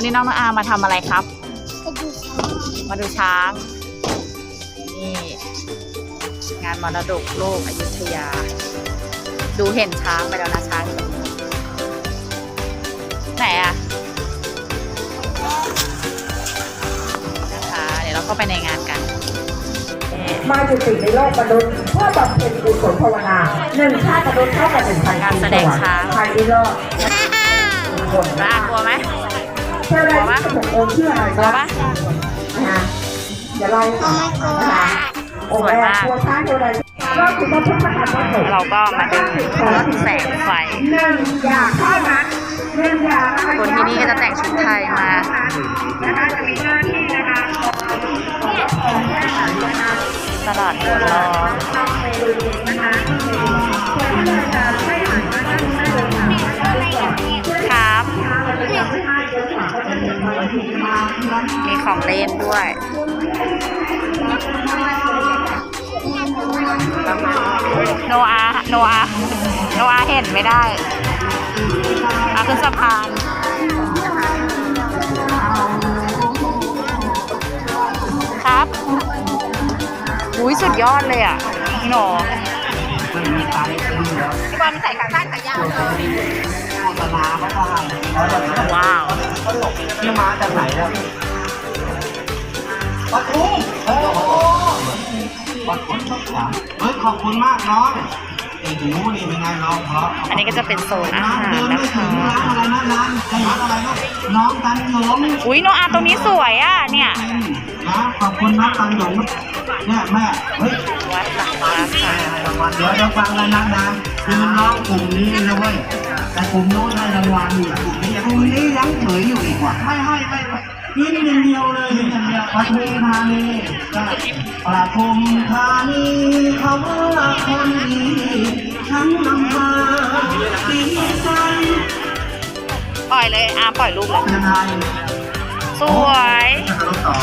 วันนี้น้องน้องอามาทำอะไรครับไปดูช้างมาดูช้าง นี่ งานมรดกโลกอยุธยา ดูเห็นช้างไปแล้วนะช้างอยู่ตรงนู้นไหนอะนะคะ เดี๋ยวเราเข้าไปในงานกันนี่มาจุติในโลกมนุษย์เพื่อบำเพ็ญกุศลภาวนาหนึ่งชาติมนุษย์เท่ากับหนึ่งพันการปีแสดงช้าง ใครได้รอดคนน่ากลัวไหม เทวดาที่สิบหกองค์ชื่ออะไรกลัวบ้างปะนะคะเดี๋ยวเรานะคะองค์แรกตัวช้างเทวดาก็คือพระพุทธมหาวัตถุเราก็มาดูรถแสงไฟหนึ่งอย่างเท่านั้นหนึ่งอย่างคนที่นี่ก็จะแต่งชุดไทยมานะคะจะมีเจ้าหน้าที่นะคะตลาดหัวร้อน มีของเล่นด้วย โนอาโนอาโนอาเห็นไม่ได้อาขึ้นสะพานครับ อุ้ยสุดยอดเลยอะพี่โหนพี่บอลใส่ขาสั้นขายาว ว้าไหร่แล้วตอนนี้ก็ตกพี่มาจากไหนเนี่ยปทุมโอ้โหปทุมครับเฮ้ยขอบคุณมากน้องไอ้หนูนี่เป็นไงน้องเพราะอันนี้ก็จะเป็นโซนอาหารเดินะไม่ถึคะงร้านอะไรนะร้านร้านอะไรนะน้องกันหยงอุ้ยโนอาตรงนี้สวยอะเนี่ย นะขอบคุณนะกันหยงเนี่ยแม่เฮ้ยวัดหลังวัดค่ะให้รางวัลเดี๋ยวเดี๋ยวฟังเลยนะนะคือน้องกลุ่มนี้นะเว้ยแต่กลุ่มโน้นให้รางวัลอยู่กลุ่มนี้กลุ่มนี้ยังเฉยอยู่อีกว่ะไม่ให้ไม่ไม่นี่นี่เดียวเลยนี่อย่างเดียวปทุมธานีปทุมธานีเขาว่าคนดีทั้งลำพาดีใจปล่อยเลยอาปล่อยรูปเลยยังไงสวยจะรู้ต่อ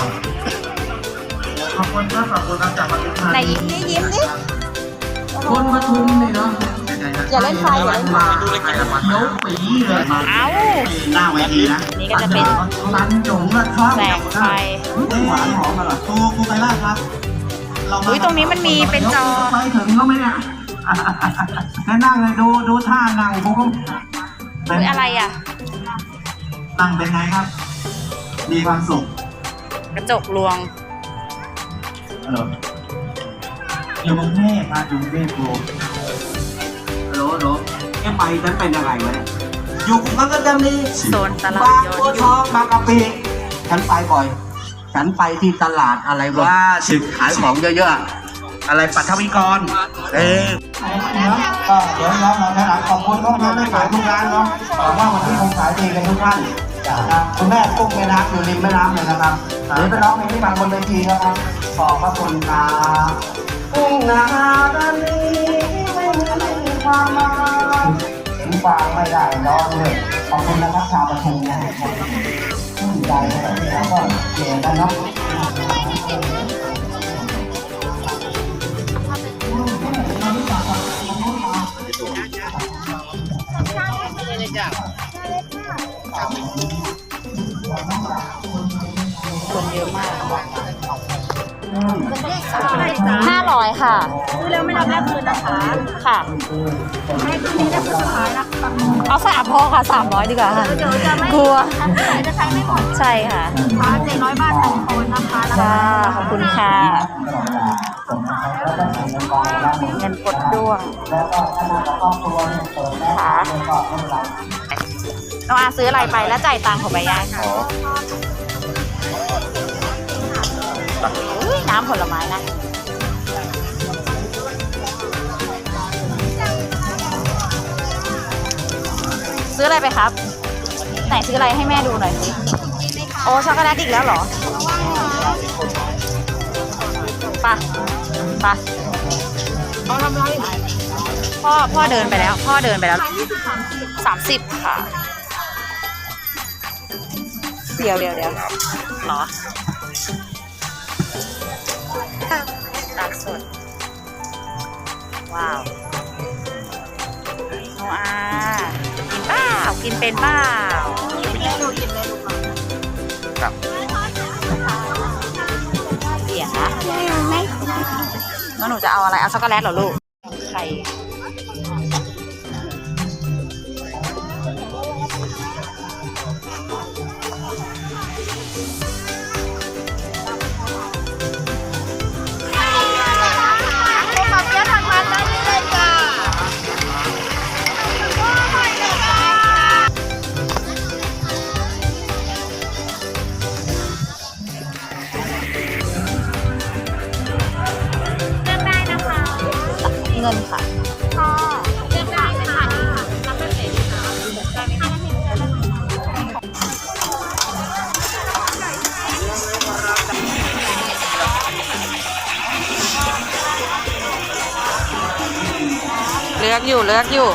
ขอบคุณครับขอบคุณครับจากปทุมธาไหนนียิ้มดิยิ้มดิคนปทุมนี่เนาะอย่าเล่นไฟอย่าเล่นไฟดูเลยเขียวปีเลยมาเอ้าหน้าเวทีนะนี่ก็จะเป็นตันจงละชอบแสงไฟหวานหอมมาหรอตูกูไปล่าครับเราอุ๊ยตรงนี้มันมีเป็นจอไปถึงเขาไหมเนี่ยแค่นั่งเลยดูดูท่านั่งผมก็อุ้ยอะไรอะนั่งเป็นไงครับ มีความสุข กระจกลวง ฮัลโหลอยู่กรุงเทพมาอยู่กรุงเทพโบฮัลโหลฮัลโหลแกไปฉันเป็นยังไงวะเนี่ยอยู่กรุงเทพก็จะมีโซนตลาดบางย้อนบัวยุทองคบางกะปิฉันไปบ่อย ฉันไปที่ตลาดอะไรวะสิขายของเยอะๆ อะไรปัทวิกร เออ ก็เดี๋ยวน้องเราแนะนำขอบคุณน้องๆได้ขายทุกร้านเนาะหวังว่าวันนี้คงขายดีกันทุกท่านนะครับคุณแม่กุ้งแม่น้ำอยู่ริมแม่น้ำเลยนะครับ เดี๋ยวไปร้องเพลงที่บางบนเวทีนะครับ ขอบพระคุณครับกุ้งนาดานนี้ไม่เหมือนไม่มีความหมายเห็นฟางไม่ได้ร้องเลยขอบคุณนะครับชาวประชุมนะครับชื่นใจนะครับแล้วก็เกียรตินะครับ คนเยอะมากห้าร้อยค่ะดูแล้วไม่รับแลกคืนนะคะค่ะให้คืนนี้ได้คืนสุดท้ายนะเอาสามพอค่ะสามร้อยดีกว่าค่ะเดี๋ยวจะไม่กลัวจะใช้ไม่หมดใช่ค่ะค่ะเจ็ดร้อยบาทต่อคนนะคะค่ะขอบคุณค่ะเงินกดด้วงค่ะน้องอาซื้ออะไรไปแล้วจ่ายตังค์ของใบย่าง ค่ะอุ้ยน้ำผลไม้นะซื้ออะไรไปครับ ไหนซื้ออะไรให้แม่ดูหน่อยสิ โอ้ช็อกโกแลตอีกแล้วเหรอไปะปะเอาทำไรพ่อพ่อเดินไปแล้ว พ่อเดินไปแล้วสามสิบค่ะ เดี๋ยวเดี๋ยวเดี๋ยวเหรอ ตาลสด ว้าวโนอากินเปล่ากินเป็นเปล่ากินเลยลูกกินเลยลูกครับเดี๋ยวนะแล้วหนูจะเอาอะไร เอาช็อกโกแลตเหรอลูกไข่ ลือกอยู่เลือกอยู่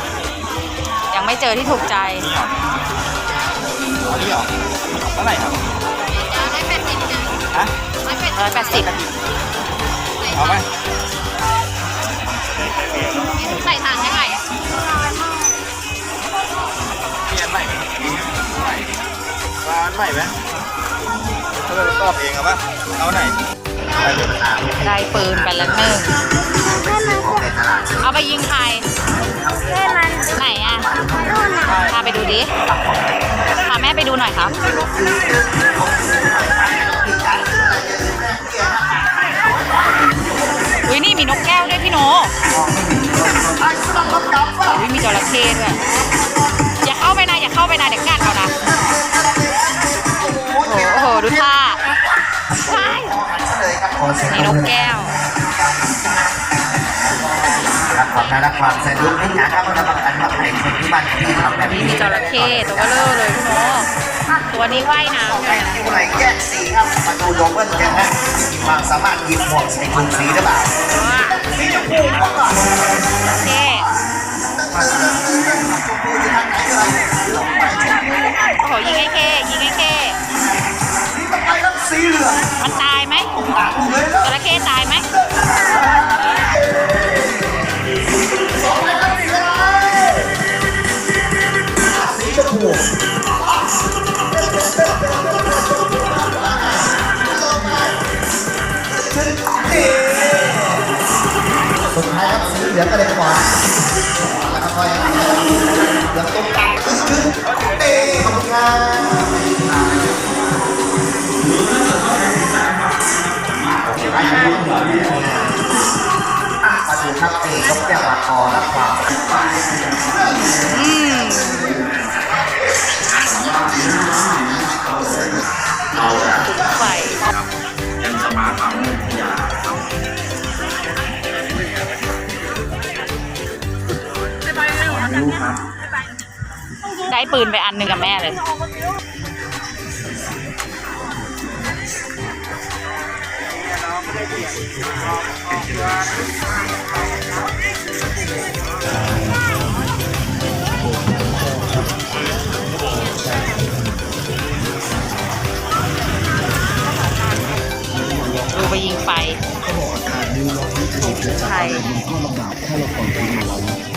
ยังไม่เจอที่ถูกใจอันนี้เหรอเท่าไหร่ครับฮะร้อยแปดสิบเอาไหมใส่ทานยังไงเปลี่ยนใหม่ใหม่ร้านใหม่ไหมถ้าเราตอบเองเอาปะเอาไหนไปเดี๋ยวถามได้ปืนไปแล้วหนึ่ง เอาไปยิงใครไหนอะพาไปดูดิพาแม่ไปดูหน่อยครับอุ้ยนี่มีนกแก้วด้วยพี่โนอุ้ยมีจระเข้ด้วยอย่าเข้าไปนะอย่าเข้าไปนะเดี๋ยวกัดเอานะโอ้โหโอ้โหดูท่าว้ายนี่นกแก้ว ครับขอบคุณความสะดวกให้หาครับรับประกันว่าใครคนที่บ้านที่ทำแบบนี้มีจระเข้ตัวเบลอเลยพี่โนตัวนี้ว่ายน้ำเลยนะผู้ไหนแยกสีครับมาดูโยเบิลกันฮะมีความสามารถหยิบหมวกใส่ถุงสีหรือเปล่าสีชมพูมาก่อนจระเข้โอ้โหยิงไอ้เข้ยิงไอ้เข้สีเหลืองมันตายไหมจระเข้ตายไหม สุดท้ายครับสีเหลืองก็เลยก่อนแล้วก็ค่อยเหลืองตรงกลางขึ้นขึ้นเอ้ขอบคุณครับมาดูครับเอกนกแก้วมาคอและควาอืม ได้ปืนไปอันหนึ่งกับแม่เลย ดูไปยิงไฟใช่ก็ยัง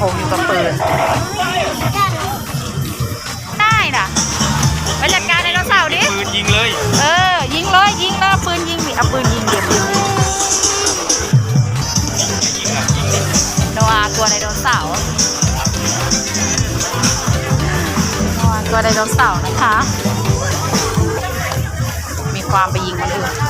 คงอยู่กับปืน ได้นะไปจัดการไดโนเสาร์ดิ ปืนยิงเลย เออ ยิงเลยยิงเลยเอาปืนยิงดิเอาปืนยิงเดี๋ยวปืนยิงโนอาตัวไดโนเสาร์โนอาตัวไดโนเสาร์นะคะ มีความไปยิงคนอื่น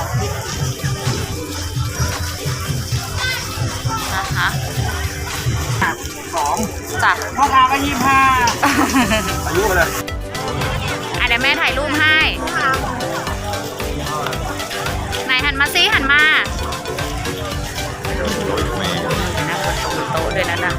สองจ้ะพ่อค้าก็ยี่ห้าอายุไปเลยอะเดี๋ยวแม่ถ่ายรูปให้ไหนหันมาซิหันมานะคนตูโต๊ะด้วยนั่นน่ะ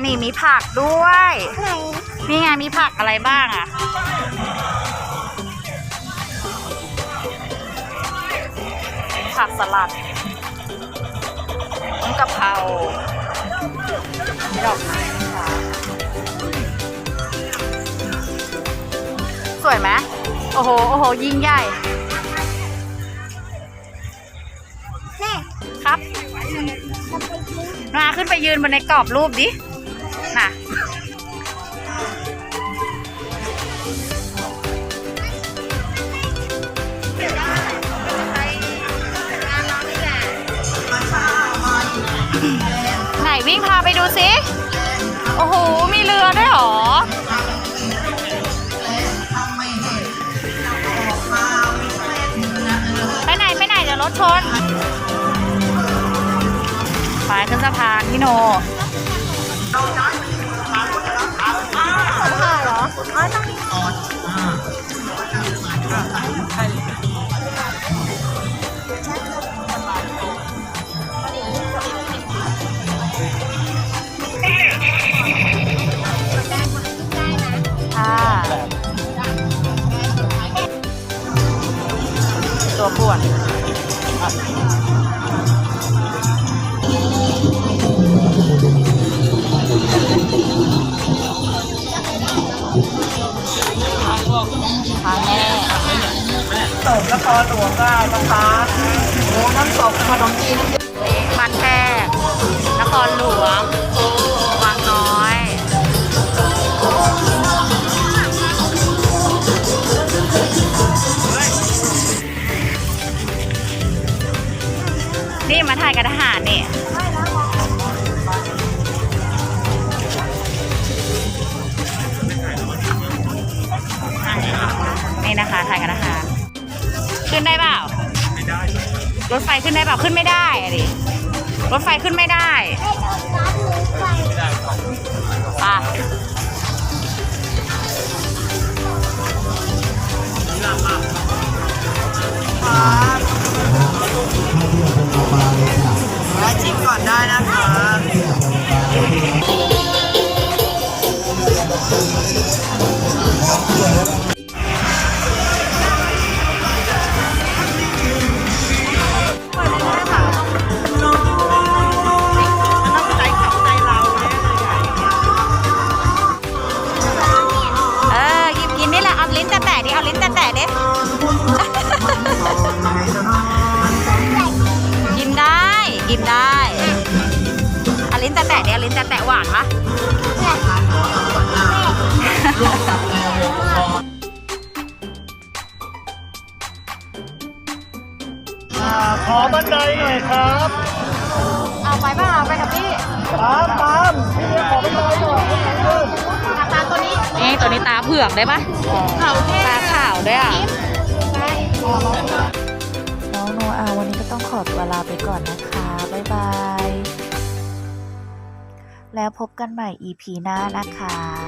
นอานี่มีผักด้วยนี่ไงมีผักอะไรบ้างอะ ผักสลัดเข้าดอกไม้นะคะสวยไหมโอ้โห โอ้โห ยิ่งใหญ่ แม่ครับ มาขึ้นไปยืนบนในกรอบรูปดิ น่ะไหนวิ่งพาไปดูสิ โอ้โห มีเรือด้วยหรอ ไปไหน ไปไหนเดี๋ยวรถชน ไปขึ้นสะพานพี่โน เหรออ๋อ ตกนครหลวงได้นะคะโอ้น้ำตกขนมจีนมันแพรกนครหลวงวังน้อย นี่มาถ่ายกับทหาร รถไฟขึ้นได้เปล่าขึ้นไม่ได้อะดิรถไฟขึ้นไม่ได้ป่ะเอ เอาลิ้นแตะๆดิกินได้ กินได้เอาลิ้นแตะๆดิเอาลิ้นแตะๆหวานปะขอบันไดหน่อยครับเอาไปป่ะเอาไปกับพี่ตามตามพี่เรียกขอบันไดหน่อยตาตัวนี้นี่ตัวนี้ตาเผือกได้ปะขาวตาขาว ด้วยอะน้องโนอาวันนี้ก็ต้องขอตัวลาไปก่อนนะคะ บ๊ายบาย แล้วพบกันใหม่ EP หน้านะคะ